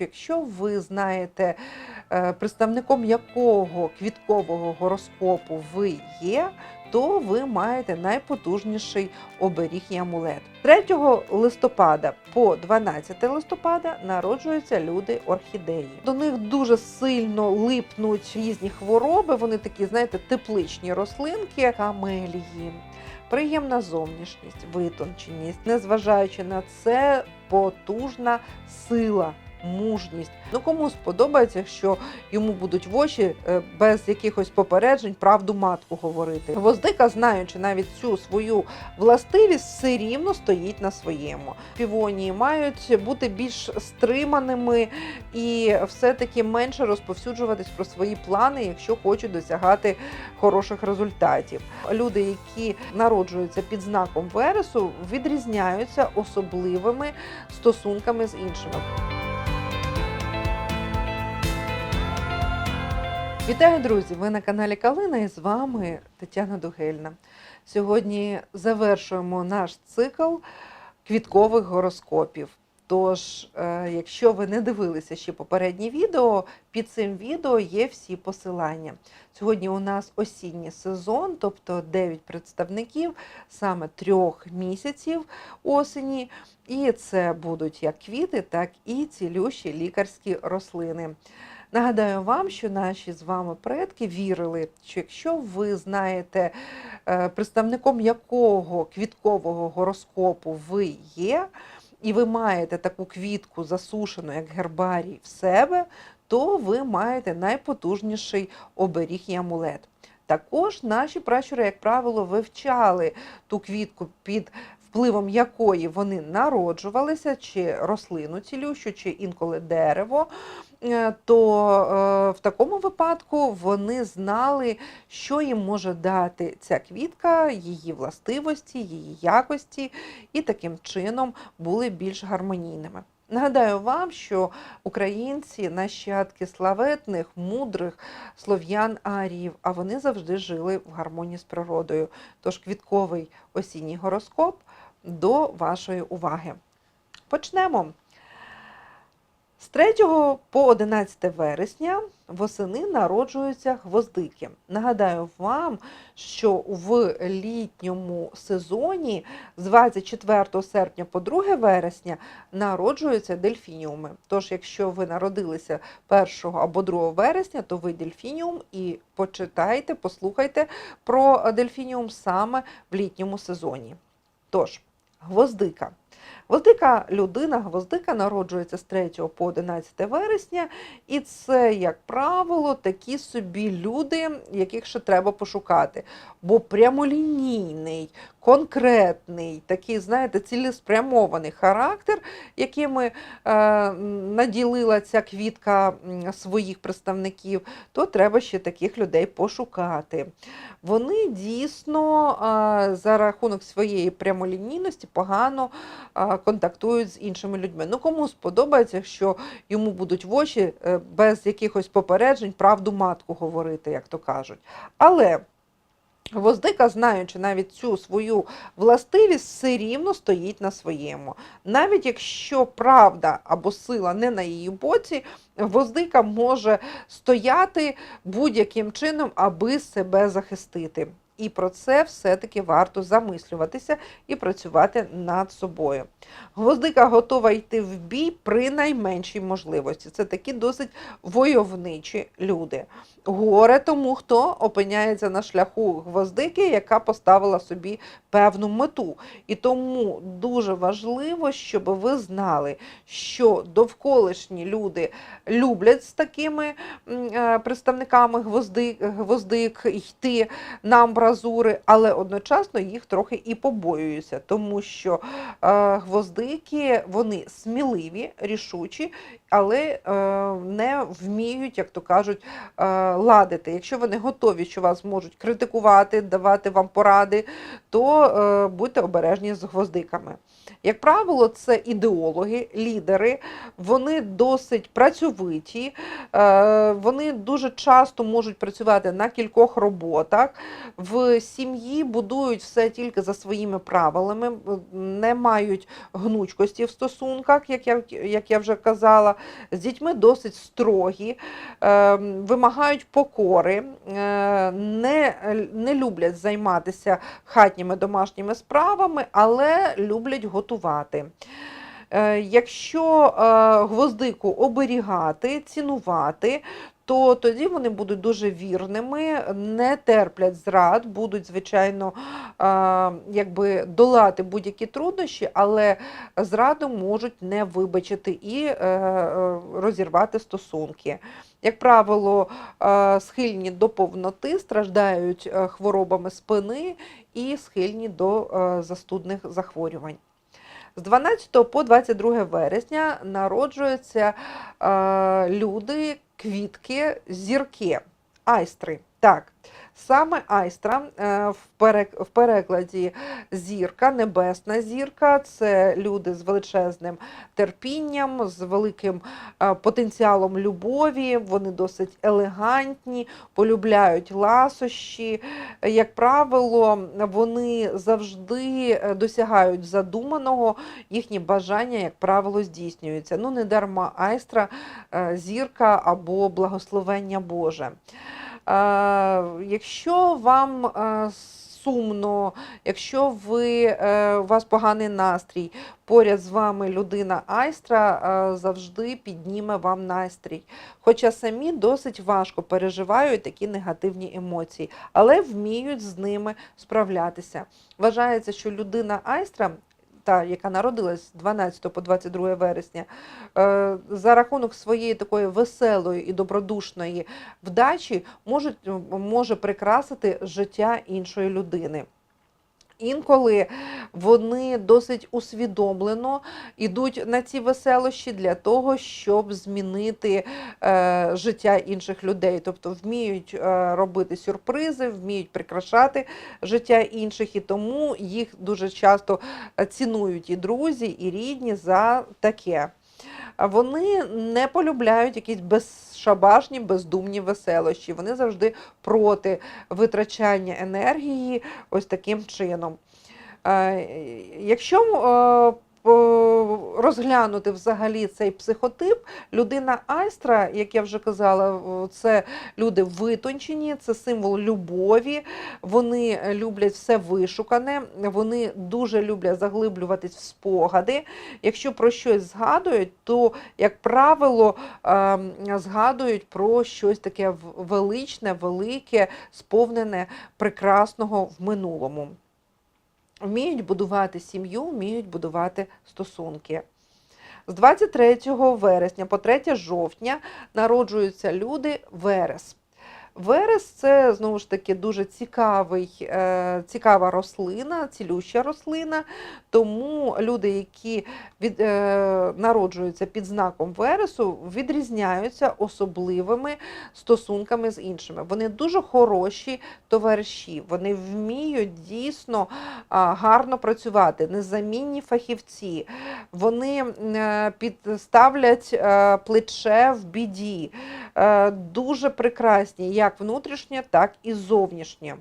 Якщо ви знаєте, е, представником якого квіткового гороскопу ви є, то ви маєте найпотужніший оберіг і амулет. 3 листопада по 12 листопада народжуються люди орхідеї. До них дуже сильно липнуть різні хвороби. Вони такі, знаєте, тепличні рослинки, камелії. Приємна зовнішність, витонченість, незважаючи на це, потужна сила, мужність. Ну кому сподобається, що йому будуть в очі е, без якихось попереджень правду матку говорити. Гвоздика, знаючи навіть цю свою властивість, все рівно стоїть на своєму. Півонії мають бути більш стриманими і все-таки менше розповсюджуватись про свої плани, якщо хочуть досягати хороших результатів. Люди, які народжуються під знаком Вересу, відрізняються особливими стосунками з іншими. Вітаю, друзі! Ви на каналі Калина і з вами Тетяна Дугельна. Сьогодні завершуємо наш цикл квіткових гороскопів. Тож, е, якщо ви не дивилися ще попередні відео, під цим відео є всі посилання. Сьогодні у нас осінній сезон, тобто 9 представників саме трьох місяців осені. І це будуть як квіти, так і цілющі лікарські рослини. Нагадаю вам, що наші з вами предки вірили, що якщо ви знаєте, е, представником якого квіткового гороскопу ви є, і ви маєте таку квітку засушену, як гербарій, в себе, то ви маєте найпотужніший оберіг і амулет. Також наші пращури, як правило, вивчали ту квітку під впливом якої вони народжувалися, чи рослину цілющу, чи інколи дерево, е, то е, в такому випадку вони знали, що їм може дати ця квітка, її властивості, її якості, і таким чином були більш гармонійними. Нагадаю вам, що українці нащадки славетних, мудрих слов'ян аріїв, а вони завжди жили в гармонії з природою. Тож квітковий осінній гороскоп до вашої уваги. Почнемо. З 3 по 11 вересня восени народжуються гвоздики. Нагадаю вам, що в літньому сезоні з 24 серпня по 2 вересня народжуються дельфініуми. Тож, якщо ви народилися 1 або 2 вересня, то ви дельфініум і почитайте, послухайте про дельфініум саме в літньому сезоні. Тож, гвоздика. Гвоздика людина, гвоздика народжується з 3 по 11 вересня, і це, як правило, такі собі люди, яких ще треба пошукати. Бо прямолінійний, конкретний, такий, знаєте, цілеспрямований характер, якими е, наділила ця квітка своїх представників, то треба ще таких людей пошукати. Вони дійсно е, за рахунок своєї прямолінійності погано е, контактують з іншими людьми. Ну кому сподобається, що йому будуть в очі е, без якихось попереджень правду матку говорити, як то кажуть. Але Гвоздика, знаючи навіть цю свою властивість, все рівно стоїть на своєму. Навіть якщо правда або сила не на її боці, гвоздика може стояти будь-яким чином, аби себе захистити. І про це все-таки варто замислюватися і працювати над собою. Гвоздика готова йти в бій при найменшій можливості. Це такі досить войовничі люди. Горе тому, хто опиняється на шляху гвоздики, яка поставила собі певну мету. І тому дуже важливо, щоб ви знали, що довколишні люди люблять з такими е, представниками гвоздик, гвоздик йти на амбразури, але одночасно їх трохи і побоюються, тому що е, гвоздики вони сміливі, рішучі, але е, не вміють, як то кажуть, е, ладити. Якщо вони готові, що вас можуть критикувати, давати вам поради, то будьте обережні з гвоздиками. Як правило, це ідеологи, лідери, вони досить працьовиті, е, вони дуже часто можуть працювати на кількох роботах. В сім'ї будують все тільки за своїми правилами, не мають гнучкості в стосунках, як я, як я вже казала. З дітьми досить строгі, е, вимагають покори, е, не, не люблять займатися хатніми домашніми справами, але люблять готувати. Е, Якщо е, гвоздику оберігати, цінувати, то тоді вони будуть дуже вірними, не терплять зрад, будуть, звичайно, е, якби долати будь-які труднощі, але зраду можуть не вибачити і розірвати стосунки. Як правило, схильні до повноти, страждають хворобами спини і схильні до застудних захворювань. З 12 по 22 вересня народжуються е, люди, квітки, зірки, айстри. Так, саме айстра е, в, перек- в перекладі зірка, небесна зірка це люди з величезним терпінням, з великим е, потенціалом любові, вони досить елегантні, полюбляють ласощі. Як правило, вони завжди е, досягають задуманого, їхні бажання, як правило, здійснюються. Ну, не дарма айстра, е, зірка або благословення Боже. Е, Якщо вам сумно, якщо ви, е, у вас поганий настрій, поряд з вами людина айстра е, завжди підніме вам настрій. Хоча самі досить важко переживають такі негативні емоції, але вміють з ними справлятися. Вважається, що людина айстра. Та, яка народилась з 12 по 22 вересня, е, за рахунок своєї такої веселої і добродушної вдачі можуть, може прикрасити життя іншої людини. Інколи вони досить усвідомлено йдуть на ці веселощі для того, щоб змінити е, життя інших людей. Тобто вміють е, робити сюрпризи, вміють прикрашати життя інших, і тому їх дуже часто е, цінують і друзі, і рідні за таке. Вони не полюбляють якісь безшабашні, бездумні веселощі. Вони завжди проти витрачання енергії ось таким чином. Е, Якщо е, розглянути взагалі цей психотип, людина айстра, як я вже казала, це люди витончені, це символ любові. Вони люблять все вишукане, вони дуже люблять заглиблюватись в спогади. Якщо про щось згадують, то, як правило, ем, згадують про щось таке величне, велике, сповнене прекрасного в минулому. Вміють будувати сім'ю, вміють будувати стосунки. З 23 вересня по 3 жовтня народжуються люди Верес. Верес це знову ж таки дуже цікавий, е, цікава рослина, цілюща рослина. Тому люди, які від, е, народжуються під знаком Вересу, відрізняються особливими стосунками з іншими. Вони дуже хороші товариші, вони вміють дійсно гарно працювати, незамінні фахівці. Вони е, підставлять плече в біді, дуже прекрасні, як внутрішнє, так і зовнішнє.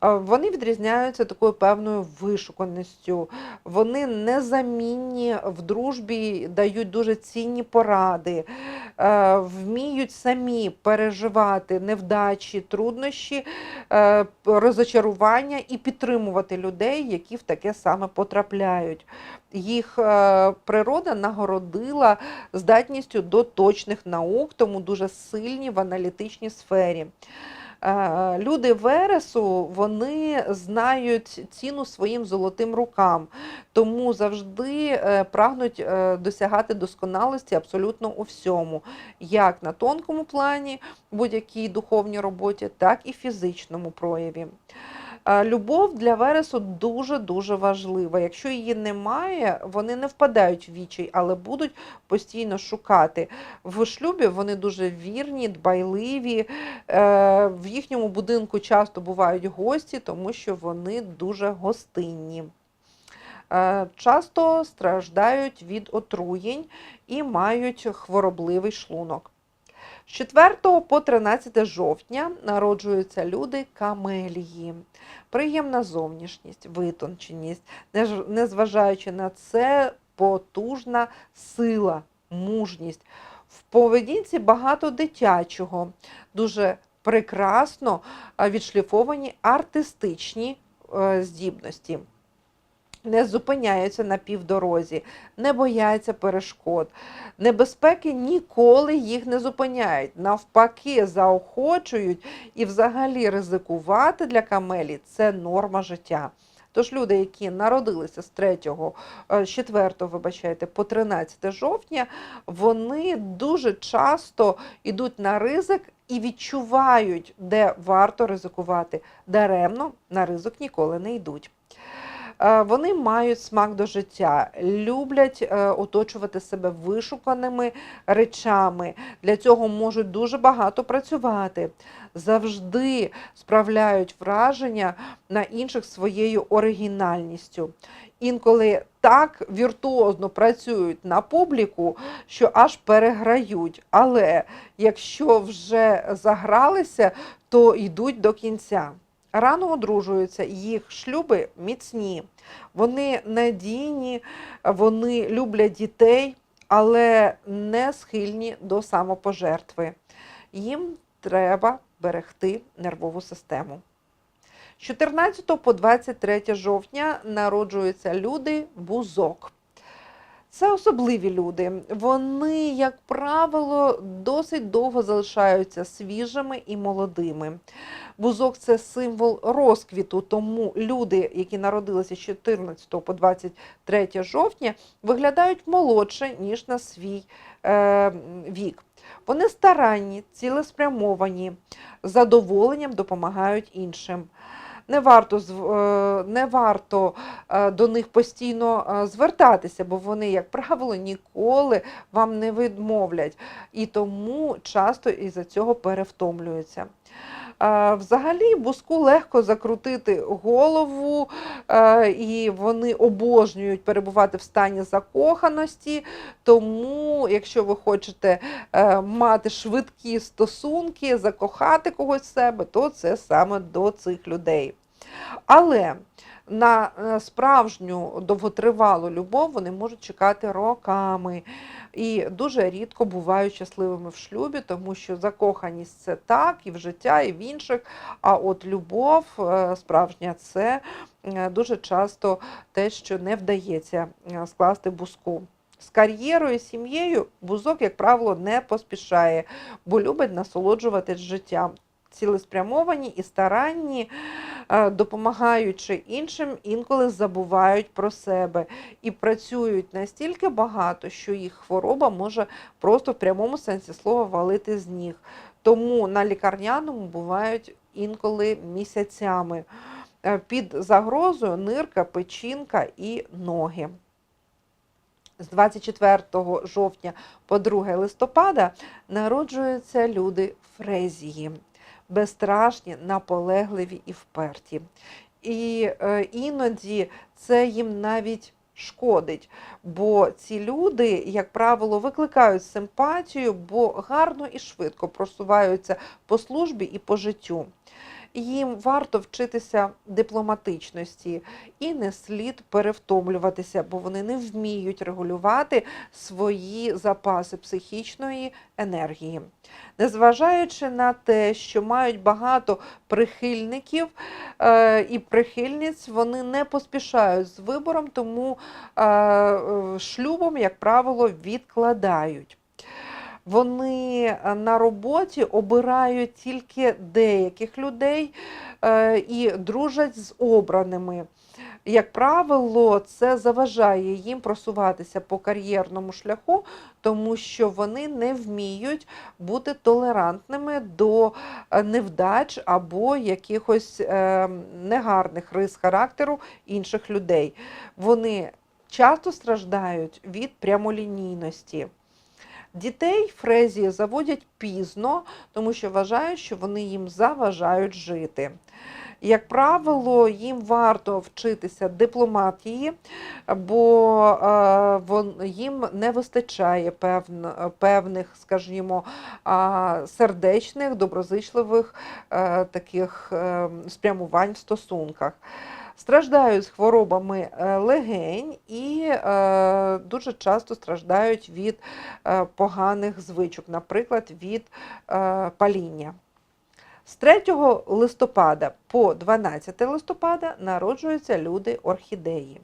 Вони відрізняються такою певною вишуканістю. Вони незамінні в дружбі, дають дуже цінні поради, е, вміють самі переживати невдачі, труднощі, е, розочарування і підтримувати людей, які в таке саме потрапляють. Їх е, природа нагородила здатністю до точних наук, тому дуже сильні в аналітичній сфері. Е, Люди Вересу вони знають ціну своїм золотим рукам, тому завжди е, прагнуть е, досягати досконалості абсолютно у всьому, як на тонкому плані, будь-якій духовній роботі, так і фізичному прояві. Любов для Вересу дуже-дуже важлива. Якщо її немає, вони не впадають в вічай, але будуть постійно шукати. В шлюбі вони дуже вірні, дбайливі. Е, В їхньому будинку часто бувають гості, тому що вони дуже гостинні. е, часто страждають від отруєнь і мають хворобливий шлунок. З 4 по 13 жовтня народжуються люди камелії. Приємна зовнішність, витонченість, незважаючи на це, потужна сила, мужність. В поведінці багато дитячого, дуже прекрасно відшліфовані артистичні е, здібності. Не зупиняються на півдорозі, не бояться перешкод. Небезпеки ніколи їх не зупиняють. Навпаки, заохочують і взагалі ризикувати для камелі це норма життя. Тож люди, які народилися з 3, е, з 4, вибачайте, по 13 жовтня, вони дуже часто йдуть на ризик і відчувають, де варто ризикувати. Даремно на ризик ніколи не йдуть. Е, Вони мають смак до життя, люблять е, оточувати себе вишуканими речами. Для цього можуть дуже багато працювати, завжди справляють враження на інших своєю оригінальністю. Інколи так віртуозно працюють на публіку, що аж переграють. Але якщо вже загралися, то йдуть до кінця. Рано одружуються, їх шлюби міцні, вони надійні, вони люблять дітей, але не схильні до самопожертви. Їм треба берегти нервову систему. З 14 по 23 жовтня народжуються люди бузок. Це особливі люди. Вони, як правило, досить довго залишаються свіжими і молодими. Бузок це символ розквіту, тому люди, які народилися з 14 по 23 жовтня, виглядають молодше, ніж на свій е, вік. Вони старанні, цілеспрямовані, задоволенням допомагають іншим. Не варто, е, не варто е, до них постійно е, звертатися, бо вони, як правило, ніколи вам не відмовлять. І тому часто із-за цього перевтомлюються. Взагалі, буску легко закрутити голову, е, і вони обожнюють перебувати в стані закоханості. Тому, якщо ви хочете е, мати швидкі стосунки, закохати когось в себе, то це саме до цих людей. Але на е, справжню довготривалу любов вони можуть чекати роками і дуже рідко бувають щасливими в шлюбі, тому що закоханість це так, і в життя, і в інших. А от любов е, справжня це е, дуже часто те, що не вдається скласти буску. З кар'єрою, сім'єю бузок, як правило, не поспішає, бо любить насолоджуватись життям. Цілеспрямовані і старанні, допомагаючи іншим, інколи забувають про себе і працюють настільки багато, що їх хвороба може просто в прямому сенсі слова валити з ніг. Тому на лікарняному бувають інколи місяцями. Е, Під загрозою нирка, печінка і ноги. З 24 жовтня по 2 листопада народжуються люди Фрезії, безстрашні, наполегливі і вперті. І е, іноді це їм навіть шкодить, бо ці люди, як правило, викликають симпатію, бо гарно і швидко просуваються по службі і по життю. Їм варто вчитися дипломатичності і не слід перевтомлюватися, бо вони не вміють регулювати свої запаси психічної енергії. Незважаючи на те, що мають багато прихильників е, і прихильниць, вони не поспішають з вибором, тому е, е, шлюбом, як правило, відкладають. Вони е, на роботі обирають тільки деяких людей е, і дружать з обраними. Як правило, це заважає їм просуватися по кар'єрному шляху, тому що вони не вміють бути толерантними до е, невдач або якихось негарних рис характеру інших людей. Вони часто страждають від прямолінійності. Дітей фрезії заводять пізно, тому що вважають, що вони їм заважають жити. Як правило, їм варто вчитися дипломатії, бо е, їм не вистачає певн- певних, скажімо, сердечних, доброзичливих е, таких е, спрямувань в стосунках. Страждають з хворобами е, легень і е, дуже часто страждають від е, поганих звичок, наприклад, від паління. З 3 листопада по 12 листопада народжуються люди орхідеї.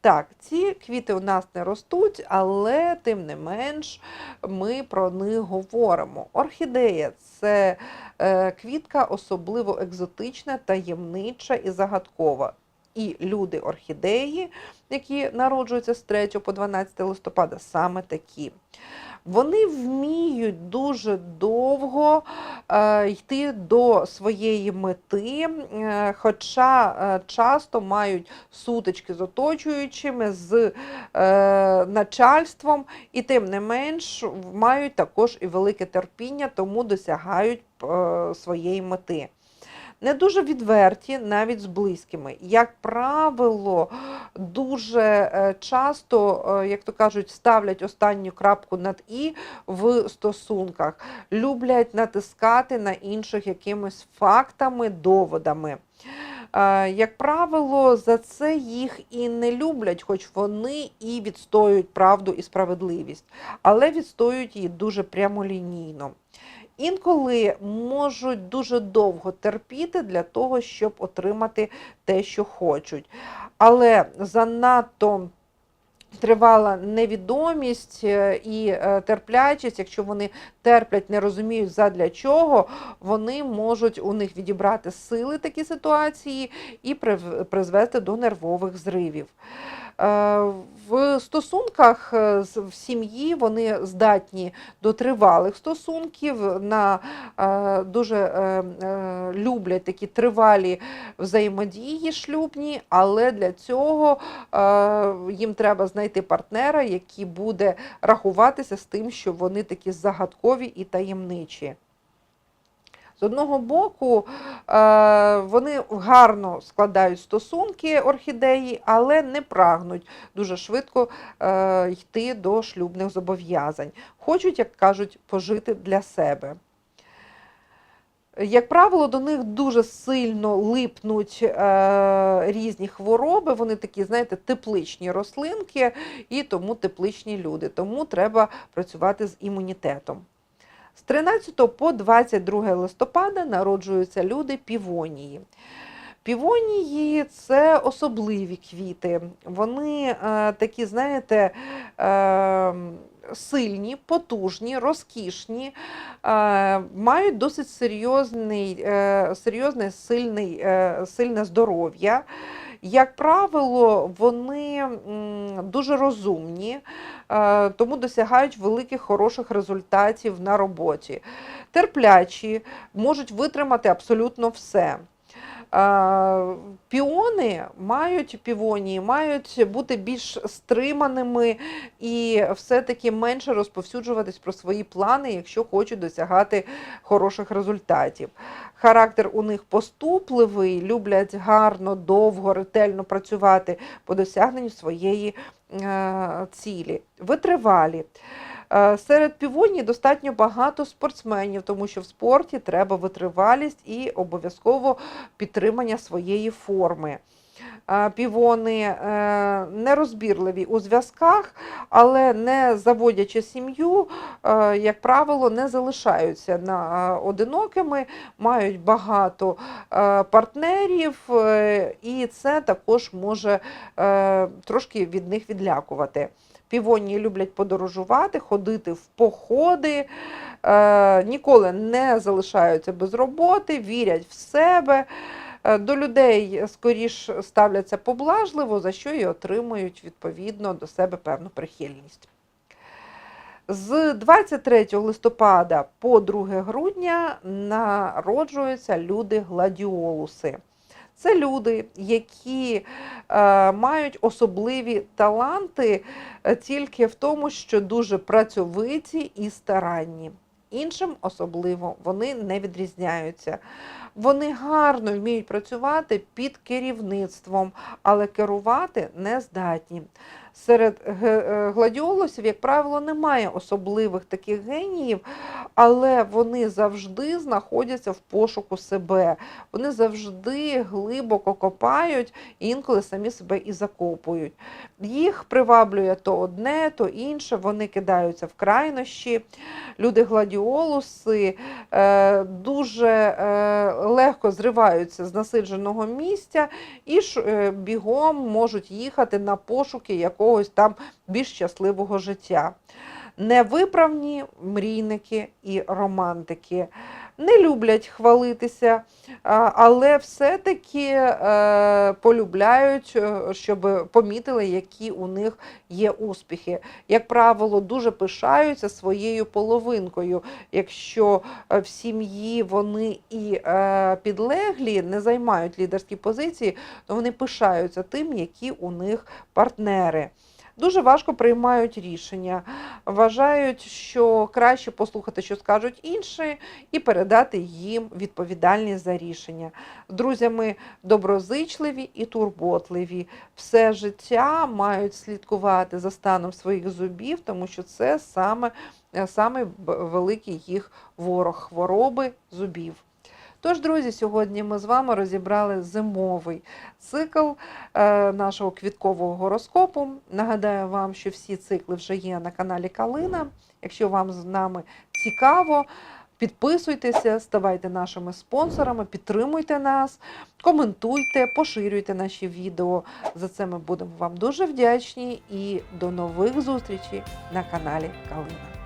Так, ці квіти у нас не ростуть, але тим не менш ми про них говоримо. Орхідея це квітка особливо екзотична, таємнича і загадкова. І люди орхідеї, які народжуються з 3 по 12 листопада, саме такі. Вони вміють дуже довго е, йти до своєї мети, е, хоча е, часто мають сутички з оточуючими, з е, начальством, і тим не менш мають також і велике терпіння, тому досягають е, своєї мети. Не дуже відверті навіть з близькими. Як правило, дуже е, часто, е, як то кажуть, ставлять останню крапку над і в стосунках, люблять натискати на інших якимись фактами, доводами. Е, Як правило, за це їх і не люблять, хоч вони і відстоюють правду і справедливість, але відстоюють її дуже прямолінійно. Інколи можуть дуже довго терпіти для того, щоб отримати те, що хочуть. Але занадто тривала невідомість е, і е, терплячість, якщо вони терплять, не розуміють задля чого, вони можуть у них відібрати сили такі ситуації і призвести до нервових зривів. Е, В стосунках е, в сім'ї вони здатні до тривалих стосунків, на е, дуже люблять такі тривалі взаємодії шлюбні, але для цього їм треба знайти партнера, який буде рахуватися з тим, що вони такі загадкові і таємничі. З одного боку, е, вони гарно складають стосунки орхідеї, але не прагнуть дуже швидко е, йти до шлюбних зобов'язань. Хочуть, як кажуть, пожити для себе. Як правило, до них дуже сильно липнуть е, різні хвороби. Вони такі, знаєте, тепличні рослинки і тому тепличні люди. Тому треба працювати з імунітетом. З 13 по 22 листопада народжуються люди півонії. Півонії це особливі квіти. Вони е, такі, знаєте, е, сильні, потужні, розкішні, е, мають досить серйозний, серйозне сильний, сильне здоров'я. Як правило, вони дуже розумні, е, тому досягають великих хороших результатів на роботі. Терплячі, можуть витримати абсолютно все. Піони мають півонії, мають бути більш стриманими і все-таки менше розповсюджуватись про свої плани, якщо хочуть досягати хороших результатів. Характер у них поступливий, люблять гарно, довго, ретельно працювати по досягненню своєї е, цілі. Витривалі. Е, Серед півоній достатньо багато спортсменів, тому що в спорті треба витривалість і обов'язково підтримання своєї форми. Е, Півони е, нерозбірливі у зв'язках, але не заводячи сім'ю, е, як правило, не залишаються на одинокими, мають багато партнерів, і це також може трошки від них відлякувати. Півонії люблять подорожувати, ходити в походи, ніколи не залишаються без роботи, вірять в себе. Е, До людей скоріш ставляться поблажливо, за що і отримують відповідно до себе певну прихильність. З 23 листопада по 2 грудня народжуються люди гладіолуси. Це люди, які е, мають особливі таланти е, тільки в тому, що дуже працьовиті і старанні. Іншим особливо вони не відрізняються. Вони гарно вміють працювати під керівництвом, але керувати не здатні. Серед е, гладіолусів, як правило, немає особливих таких геніїв, але вони завжди знаходяться в пошуку себе. Вони завжди глибоко копають, інколи самі себе і закопують. Їх приваблює то одне, то інше. Вони кидаються в крайнощі. Люди гладіолуси е, дуже е, легко зриваються з насидженого місця і ж е, бігом можуть їхати на пошуки якогось там більш щасливого життя. Невиправні мрійники і романтики не люблять хвалитися, але все-таки е, полюбляють, е, щоб помітили, які у них є успіхи. Як правило, дуже пишаються своєю половинкою. Якщо е, в сім'ї вони і підлеглі не займають лідерські позиції, то вони пишаються тим, які у них партнери. Дуже важко приймають рішення, вважають, що краще послухати, що скажуть інші, і передати їм відповідальність за рішення. Друзями доброзичливі і турботливі. Все життя мають слідкувати за станом своїх зубів, тому що це саме, е, саме великий їх ворог хвороби зубів. Тож, друзі, сьогодні ми з вами розібрали зимовий цикл е, нашого квіткового гороскопу. Нагадаю вам, що всі цикли вже є на каналі Калина. Якщо вам з нами цікаво, підписуйтеся, ставайте нашими спонсорами, підтримуйте нас, коментуйте, поширюйте наші відео. За це ми будемо вам дуже вдячні і до нових зустрічей на каналі Калина.